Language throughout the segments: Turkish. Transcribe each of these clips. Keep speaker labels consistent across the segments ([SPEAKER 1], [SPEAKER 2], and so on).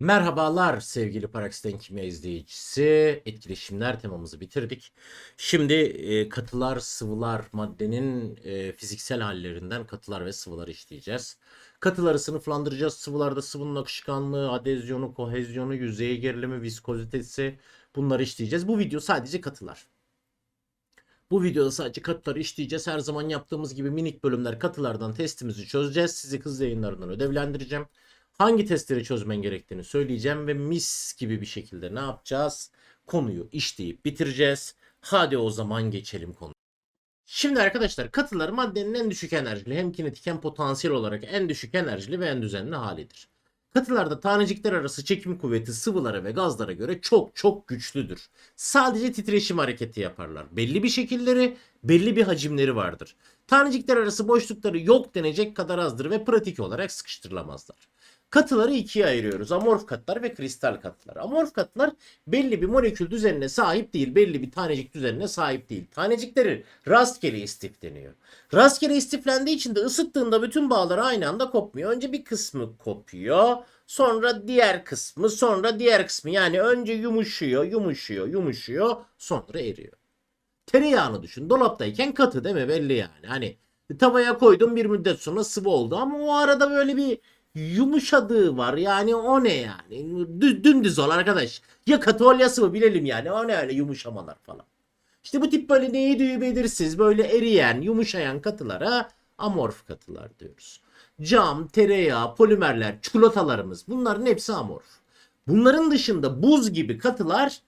[SPEAKER 1] Merhabalar sevgili Paraksiten Kimya izleyicisi. Etkileşimler temamızı bitirdik. Şimdi e, katılar, sıvılar, maddenin e, fiziksel hallerinden katılar ve sıvıları işleyeceğiz. Katıları sınıflandıracağız. Sıvılarda sıvının akışkanlığı, adezyonu, kohezyonu, yüzey gerilimi, viskozitesi bunları işleyeceğiz. Bu video sadece katılar. Bu videoda sadece katıları işleyeceğiz. Her zaman yaptığımız gibi minik bölümler katılardan testimizi çözeceğiz. Sizi kız yayınlarından ödevlendireceğim hangi testleri çözmen gerektiğini söyleyeceğim ve mis gibi bir şekilde ne yapacağız? Konuyu işleyip bitireceğiz. Hadi o zaman geçelim konu. Şimdi arkadaşlar katılar maddenin en düşük enerjili hem kinetik hem potansiyel olarak en düşük enerjili ve en düzenli halidir. Katılarda tanecikler arası çekim kuvveti sıvılara ve gazlara göre çok çok güçlüdür. Sadece titreşim hareketi yaparlar. Belli bir şekilleri, belli bir hacimleri vardır. Tanecikler arası boşlukları yok denecek kadar azdır ve pratik olarak sıkıştırılamazlar. Katıları ikiye ayırıyoruz. Amorf katılar ve kristal katılar. Amorf katılar belli bir molekül düzenine sahip değil. Belli bir tanecik düzenine sahip değil. Tanecikleri rastgele istifleniyor. Rastgele istiflendiği için de ısıttığında bütün bağlar aynı anda kopmuyor. Önce bir kısmı kopuyor. Sonra diğer kısmı, sonra diğer kısmı. Yani önce yumuşuyor, yumuşuyor, yumuşuyor, sonra eriyor. Tereyağını düşün. Dolaptayken katı değil mi? Belli yani. Hani tavaya koydum bir müddet sonra sıvı oldu ama o arada böyle bir yumuşadığı var. Yani o ne yani? Dü dümdüz ol arkadaş. Ya katı ol ya sıvı bilelim yani. O ne öyle yumuşamalar falan. İşte bu tip böyle neyi düğü belirsiz böyle eriyen, yumuşayan katılara amorf katılar diyoruz. Cam, tereyağı, polimerler, çikolatalarımız bunların hepsi amorf. Bunların dışında buz gibi katılar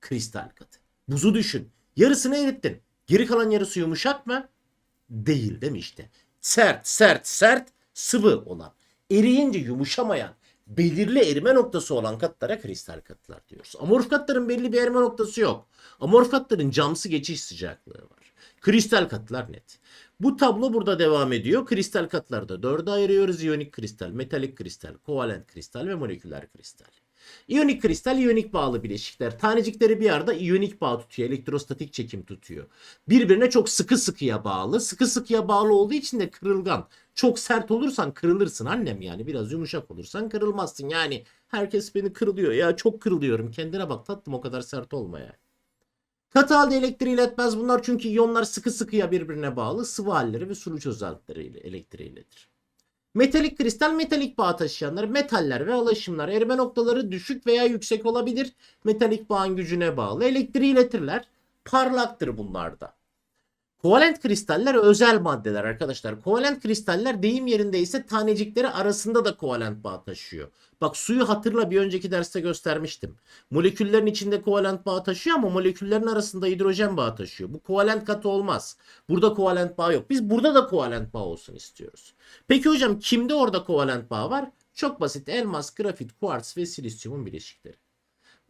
[SPEAKER 1] kristal katı. Buzu düşün. Yarısını erittin. Geri kalan yarısı yumuşak mı? Değil değil mi işte? Sert, sert, sert, sıvı olan eriyince yumuşamayan, belirli erime noktası olan katlara kristal katılar diyoruz. Amorf katların belli bir erime noktası yok. Amorf katların camsı geçiş sıcaklığı var. Kristal katılar net. Bu tablo burada devam ediyor. Kristal katları da dörde ayırıyoruz. İyonik kristal, metalik kristal, kovalent kristal ve moleküler kristal. İyonik kristal iyonik bağlı bileşikler. Tanecikleri bir arada iyonik bağ tutuyor. Elektrostatik çekim tutuyor. Birbirine çok sıkı sıkıya bağlı. Sıkı sıkıya bağlı olduğu için de kırılgan. Çok sert olursan kırılırsın annem yani. Biraz yumuşak olursan kırılmazsın. Yani herkes beni kırılıyor. Ya çok kırılıyorum. Kendine bak tatlım o kadar sert olma ya. Katı halde elektriği iletmez bunlar çünkü iyonlar sıkı sıkıya birbirine bağlı sıvı halleri ve sulu çözeltileri ile elektriği iletir. Metalik kristal metalik bağ taşıyanlar metaller ve alaşımlar erime noktaları düşük veya yüksek olabilir. Metalik bağın gücüne bağlı elektriği iletirler. Parlaktır bunlarda. Kovalent kristaller özel maddeler arkadaşlar. Kovalent kristaller deyim yerinde ise tanecikleri arasında da kovalent bağ taşıyor. Bak suyu hatırla bir önceki derste göstermiştim. Moleküllerin içinde kovalent bağ taşıyor ama moleküllerin arasında hidrojen bağ taşıyor. Bu kovalent katı olmaz. Burada kovalent bağ yok. Biz burada da kovalent bağ olsun istiyoruz. Peki hocam kimde orada kovalent bağ var? Çok basit. Elmas, grafit, kuarts ve silisyumun bileşikleri.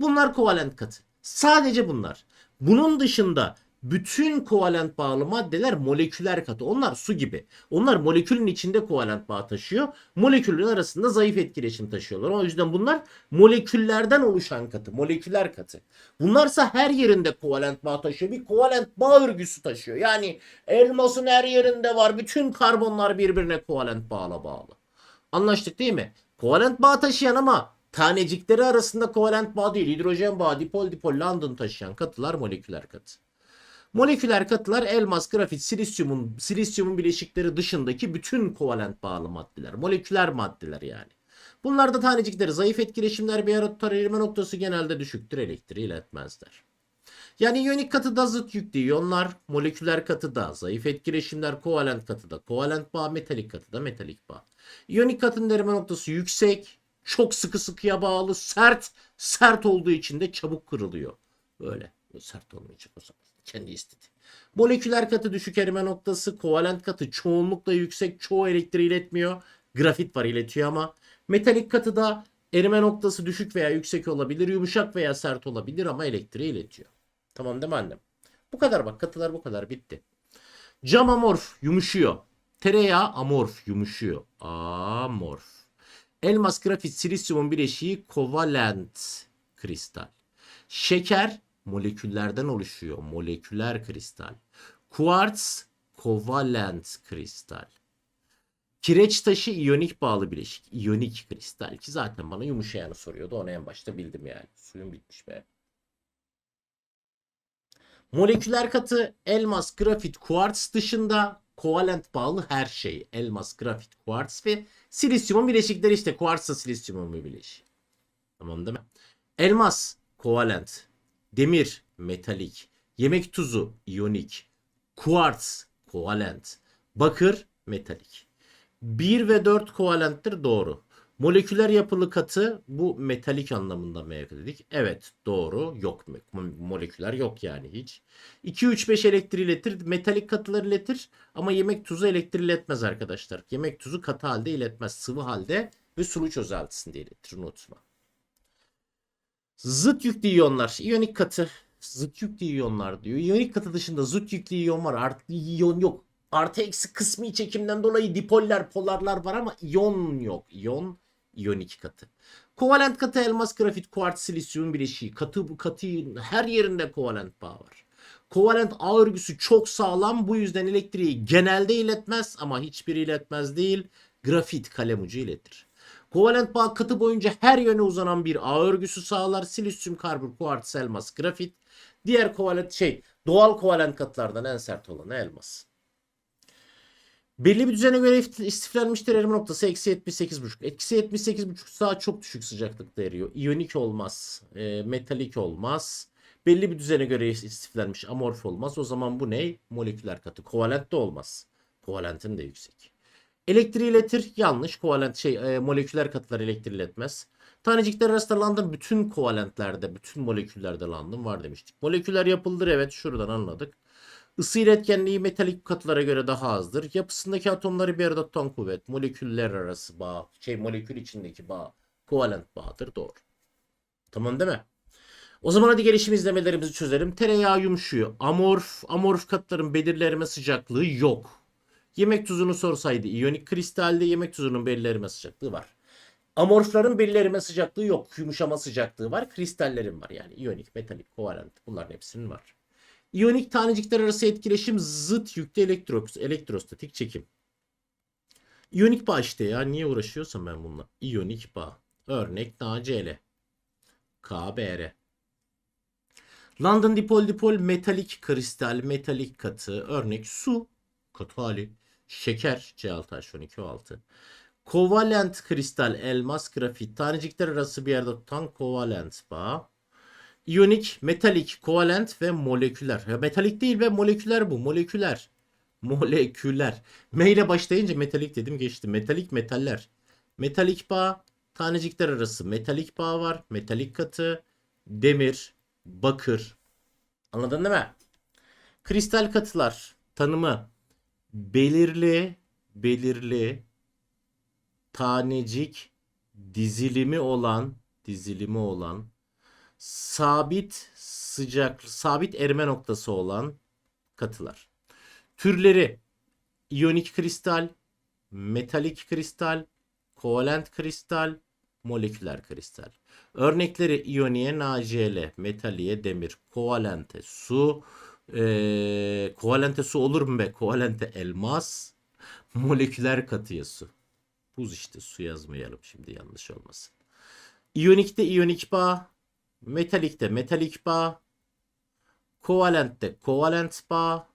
[SPEAKER 1] Bunlar kovalent katı. Sadece bunlar. Bunun dışında bütün kovalent bağlı maddeler moleküler katı. Onlar su gibi. Onlar molekülün içinde kovalent bağ taşıyor. Molekülün arasında zayıf etkileşim taşıyorlar. O yüzden bunlar moleküllerden oluşan katı. Moleküler katı. Bunlarsa her yerinde kovalent bağ taşıyor. Bir kovalent bağ örgüsü taşıyor. Yani elmasın her yerinde var. Bütün karbonlar birbirine kovalent bağla bağlı. Anlaştık değil mi? Kovalent bağ taşıyan ama tanecikleri arasında kovalent bağ değil. Hidrojen bağ, dipol dipol London taşıyan katılar moleküler katı. Moleküler katılar elmas, grafit, silisyumun, silisyumun bileşikleri dışındaki bütün kovalent bağlı maddeler. Moleküler maddeler yani. Bunlarda tanecikleri zayıf etkileşimler bir arada tutar erime noktası genelde düşüktür elektriği iletmezler. Yani iyonik katıda zıt yüklü iyonlar, moleküler katıda zayıf etkileşimler, kovalent katıda kovalent bağ, metalik katıda metalik bağ. İyonik katının erime noktası yüksek, çok sıkı sıkıya bağlı, sert, sert olduğu için de çabuk kırılıyor. Böyle sert olmayacak o zaman kendi istedi. Moleküler katı düşük erime noktası, kovalent katı çoğunlukla yüksek, çoğu elektriği iletmiyor. Grafit var iletiyor ama. Metalik katı da erime noktası düşük veya yüksek olabilir, yumuşak veya sert olabilir ama elektriği iletiyor. Tamam değil mi annem? Bu kadar bak katılar bu kadar bitti. Cam amorf yumuşuyor. Tereyağı amorf yumuşuyor. Amorf. Elmas grafit silisyumun bileşiği kovalent kristal. Şeker moleküllerden oluşuyor. Moleküler kristal. Kuartz kovalent kristal. Kireç taşı iyonik bağlı bileşik. İyonik kristal ki zaten bana yumuşayanı soruyordu. Onu en başta bildim yani. Suyun bitmiş be. Moleküler katı elmas, grafit, kuartz dışında kovalent bağlı her şey. Elmas, grafit, kuartz ve silisyumun bileşikleri işte. Kuartzla silisyumun bileşiği. Tamam değil mi? Elmas, kovalent. Demir, metalik. Yemek tuzu, iyonik. Kuartz, kovalent. Bakır, metalik. 1 ve 4 kovalenttir doğru. Moleküler yapılı katı bu metalik anlamında mı dedik? Evet doğru. Yok mo- moleküler yok yani hiç. 2 3 5 elektriği iletir. Metalik katılar iletir ama yemek tuzu elektriği iletmez arkadaşlar. Yemek tuzu katı halde iletmez. Sıvı halde ve sulu çözeltisinde iletir unutma. Zıt yüklü iyonlar. İyonik katı. Zıt yüklü iyonlar diyor. İyonik katı dışında zıt yüklü iyon var. Artı iyon yok. Artı eksi kısmi çekimden dolayı dipoller, polarlar var ama iyon yok. İyon, iyonik katı. Kovalent katı elmas, grafit, kuartz, silisyum bileşiği. Katı bu katı her yerinde kovalent bağ var. Kovalent ağ çok sağlam. Bu yüzden elektriği genelde iletmez ama hiçbiri iletmez değil. Grafit kalem ucu iletir. Kovalent bağ katı boyunca her yöne uzanan bir ağ örgüsü sağlar. Silisyum, karbon, kuartz, elmas, grafit. Diğer kovalent şey doğal kovalent katılardan en sert olanı elmas. Belli bir düzene göre if- istiflenmiştir erime noktası eksi 78,5. Eksi 78,5 daha çok düşük sıcaklıkta eriyor. İyonik olmaz. e, metalik olmaz. Belli bir düzene göre istiflenmiş amorf olmaz. O zaman bu ne? Moleküler katı. Kovalent de olmaz. Kovalentin de yüksek. Elektriği iletir. Yanlış. Kovalent şey e, moleküler katılar elektriği iletmez. Tanecikler arasında London bütün kovalentlerde, bütün moleküllerde London var demiştik. Moleküler yapıldır evet şuradan anladık. Isı iletkenliği metalik katılara göre daha azdır. Yapısındaki atomları bir arada tutan kuvvet, moleküller arası bağ, şey molekül içindeki bağ, kovalent bağdır. Doğru. Tamam değil mi? O zaman hadi gelişim izlemelerimizi çözelim. Tereyağı yumuşuyor. Amorf, amorf katların belirlerime sıcaklığı yok. Yemek tuzunu sorsaydı iyonik kristalde yemek tuzunun belirlerime sıcaklığı var. Amorfların belirlerime sıcaklığı yok. Yumuşama sıcaklığı var. Kristallerin var. Yani iyonik, metalik, kovalent bunların hepsinin var. İyonik tanecikler arası etkileşim zıt yüklü elektro, elektrostatik çekim. İyonik bağ işte ya. Niye uğraşıyorsam ben bununla? İyonik bağ. Örnek NaCl. KBr. London dipol dipol metalik kristal metalik katı. Örnek su. Katı hali. Şeker C6H12O6. Kovalent kristal elmas grafit. Tanecikler arası bir yerde tutan kovalent bağ. İyonik, metalik, kovalent ve moleküler. Ya metalik değil ve moleküler bu. Moleküler. Moleküler. M ile başlayınca metalik dedim geçti. Metalik metaller. Metalik bağ, tanecikler arası metalik bağ var. Metalik katı, demir, bakır. Anladın değil mi? Kristal katılar tanımı belirli belirli tanecik dizilimi olan dizilimi olan sabit sıcak sabit erime noktası olan katılar. Türleri iyonik kristal, metalik kristal, kovalent kristal, moleküler kristal. Örnekleri iyoniye NaCl, metaliye demir, kovalente su, eee kovalente su olur mu be? Kovalente elmas, moleküler katıya su. Buz işte su yazmayalım şimdi yanlış olmasın. İyonikte iyonik bağ, Metalikte metalik bağ, kovalentte kovalent bağ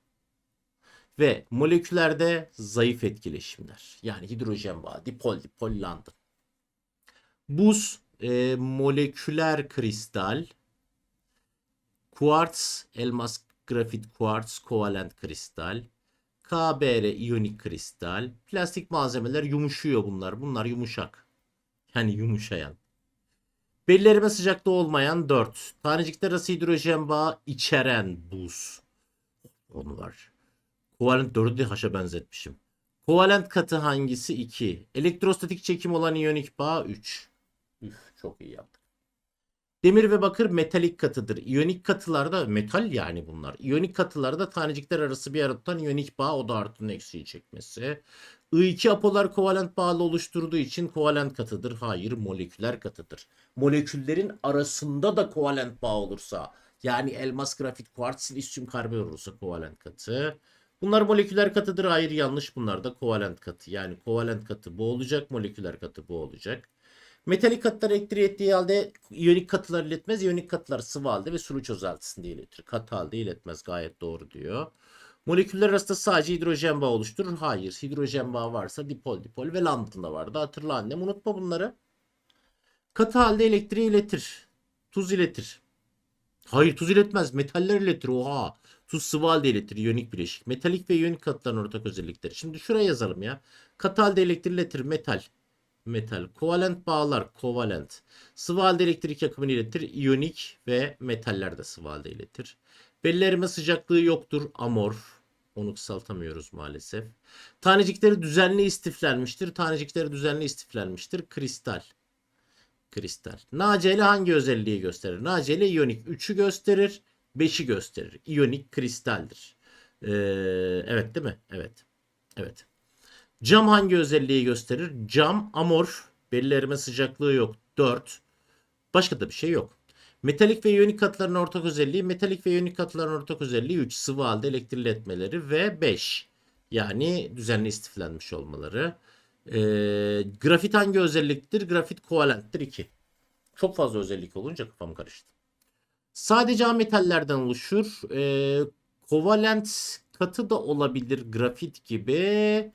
[SPEAKER 1] ve molekülerde zayıf etkileşimler. Yani hidrojen bağı, dipol, dipol, London. Buz, e, moleküler kristal, kuartz, elmas, grafit, kuartz, kovalent kristal, KBr, iyonik kristal, plastik malzemeler yumuşuyor bunlar. Bunlar yumuşak. Yani yumuşayan. Belli erime sıcaklığı olmayan 4. Tanecikler arası hidrojen bağı içeren buz. Onu var. Kovalent 4'ü de haşa benzetmişim. Kovalent katı hangisi? 2. Elektrostatik çekim olan iyonik bağ 3. Üf, çok iyi yaptık. Demir ve bakır metalik katıdır. İyonik katılarda metal yani bunlar. İyonik katılarda tanecikler arası bir arada tutan iyonik bağ o da artının eksiği çekmesi. I2 apolar kovalent bağlı oluşturduğu için kovalent katıdır. Hayır moleküler katıdır. Moleküllerin arasında da kovalent bağ olursa yani elmas, grafit, kuartz, silisyum, karbon olursa kovalent katı. Bunlar moleküler katıdır. Hayır yanlış. Bunlar da kovalent katı. Yani kovalent katı bu olacak. Moleküler katı bu olacak. Metalik katılar elektriği ettiği halde iyonik katılar iletmez. İyonik katılar sıvı halde ve sulu çözeltisinde iletir. Katı halde iletmez. Gayet doğru diyor. Moleküller arasında sadece hidrojen bağı oluşturur. Hayır. Hidrojen bağı varsa dipol dipol ve lambda da vardı. Hatırla annem. Unutma bunları. Katı halde elektriği iletir. Tuz iletir. Hayır tuz iletmez. Metaller iletir. Oha. Tuz sıvı halde iletir. İyonik bileşik. Metalik ve iyonik katıların ortak özellikleri. Şimdi şuraya yazalım ya. Katı halde elektriği iletir. Metal. Metal. Kovalent bağlar. Kovalent. Sıvı halde elektrik akımını iletir. İyonik ve metaller de sıvı halde iletir. Belli sıcaklığı yoktur. Amorf. Onu kısaltamıyoruz maalesef. Tanecikleri düzenli istiflenmiştir. Tanecikleri düzenli istiflenmiştir. Kristal. Kristal. NaCl hangi özelliği gösterir? NaCl iyonik 3'ü gösterir, 5'i gösterir. İyonik kristaldir. Ee, evet değil mi? Evet. Evet. Cam hangi özelliği gösterir? Cam amorf. Belli erime sıcaklığı yok. 4. Başka da bir şey yok. Metalik ve iyonik katıların ortak özelliği, metalik ve iyonik katıların ortak özelliği 3. Sıvı halde elektrili etmeleri ve 5. Yani düzenli istiflenmiş olmaları. Ee, grafit hangi özelliktir? Grafit kovalenttir 2. Çok fazla özellik olunca kafam karıştı. Sadece metallerden oluşur. Ee, kovalent katı da olabilir grafit gibi.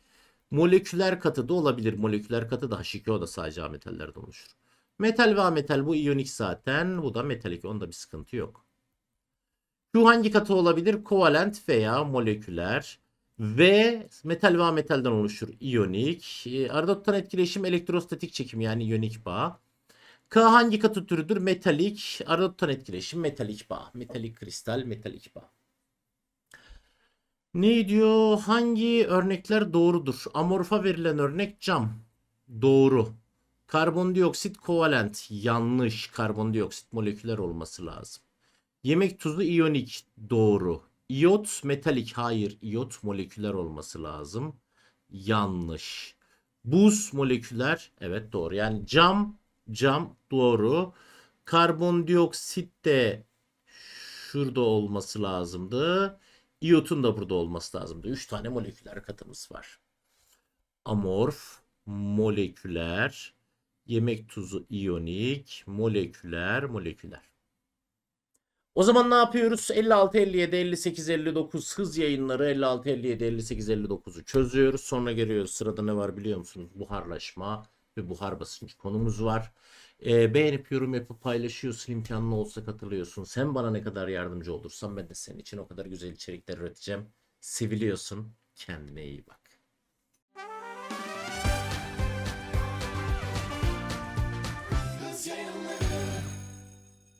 [SPEAKER 1] Moleküler katı da olabilir. Moleküler katı da H2O da sadece metallerden oluşur. Metal ve ametal bu iyonik zaten. Bu da metalik. Onda bir sıkıntı yok. Şu hangi katı olabilir? Kovalent veya moleküler. Ve metal ve ametalden oluşur. İyonik. E, Aradottan etkileşim elektrostatik çekim yani iyonik bağ. K hangi katı türüdür? Metalik. Aradottan etkileşim metalik bağ. Metalik kristal, metalik bağ. Ne diyor? Hangi örnekler doğrudur? Amorfa verilen örnek cam. Doğru. Karbondioksit kovalent. Yanlış. Karbondioksit moleküler olması lazım. Yemek tuzu iyonik. Doğru. İyot metalik. Hayır. İyot moleküler olması lazım. Yanlış. Buz moleküler. Evet doğru. Yani cam cam doğru. Karbondioksit de şurada olması lazımdı. İyotun da burada olması lazımdı. 3 tane moleküler katımız var. Amorf, moleküler, yemek tuzu iyonik, moleküler, moleküler. O zaman ne yapıyoruz? 56, 57, 58, 59 hız yayınları 56, 57, 58, 59'u çözüyoruz. Sonra geliyoruz. Sırada ne var biliyor musunuz? Buharlaşma ve buhar basıncı konumuz var. Ee, beğenip yorum yapıp paylaşıyorsun. imkanlı olsa katılıyorsun. Sen bana ne kadar yardımcı olursan ben de senin için o kadar güzel içerikler üreteceğim. Seviliyorsun. Kendine iyi bak.